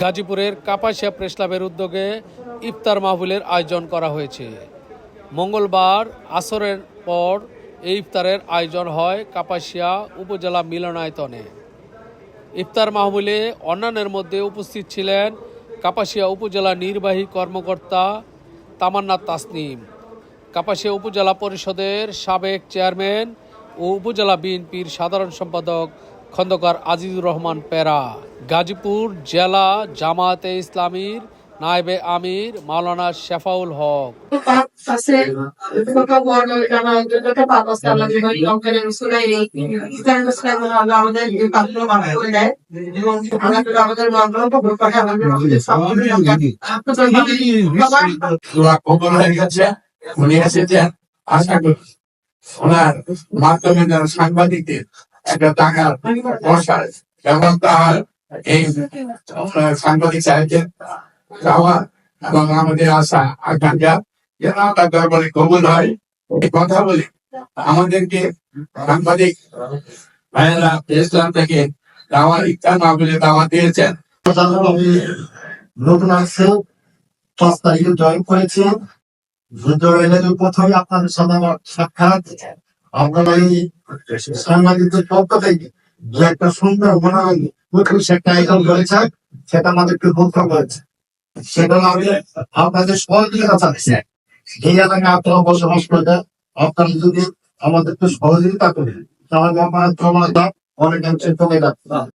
গাজীপুরের কাপাসিয়া প্রেস ক্লাবের উদ্যোগে ইফতার মাহফিলের আয়োজন করা হয়েছে। মঙ্গলবার আসরের পর এই ইফতারের আয়োজন হয় কাপাসিয়া উপজেলা মিলনায়তনে। ইফতার মাহফিলে অন্যান্যের মধ্যে উপস্থিত ছিলেন কাপাসিয়া উপজেলা নির্বাহী কর্মকর্তা তামান্না তাসনিম, কাপাসিয়া উপজেলা পরিষদের সাবেক চেয়ারম্যান ও উপজেলা বিএনপির সাধারণ সম্পাদক খন্দকার আজিজুর রহমান পেরা। গাজীপুর জেলা জামায়াতে ইসলামীর নায়েবে আমির মাওলানা শেফাউল হক। আশা করি। ওনার মাধ্যমে সাংবাদিকদের একটা টাকার এবং তার এই সাংবাদিক সাহেবদের চাওয়া এবং আমাদের আশা আকাঙ্ক্ষা যেন তার দরবারে কবুল হয়। এই কথা বলি আমাদেরকে সাংবাদিক ভাইয়েরা ইসলাম থেকে দাওয়া ইফতার মাহফিলে দাওয়া দিয়েছেন। নতুন আসছে, পাঁচ তারিখে জয়েন করেছি। জয়েনের প্রথমে আপনাদের সাথে আমার সাক্ষাৎ। আপনারা এই সাংবাদিকদের পক্ষ থেকে যে একটা সুন্দর মনোরম পরিবেশ একটা আয়োজন করেছে, সেটা আমাদেরকে বলতে হয়েছে সেটা আমি আপনাদের সহযোগিতা চাচ্ছি। এই এলাকায় আপনারা বসবাস করবে আপনারা যদি আমাদেরকে সহযোগিতা করেন, তাহলে আমার তোমার অনেক অংশে কমে যাচ্ছে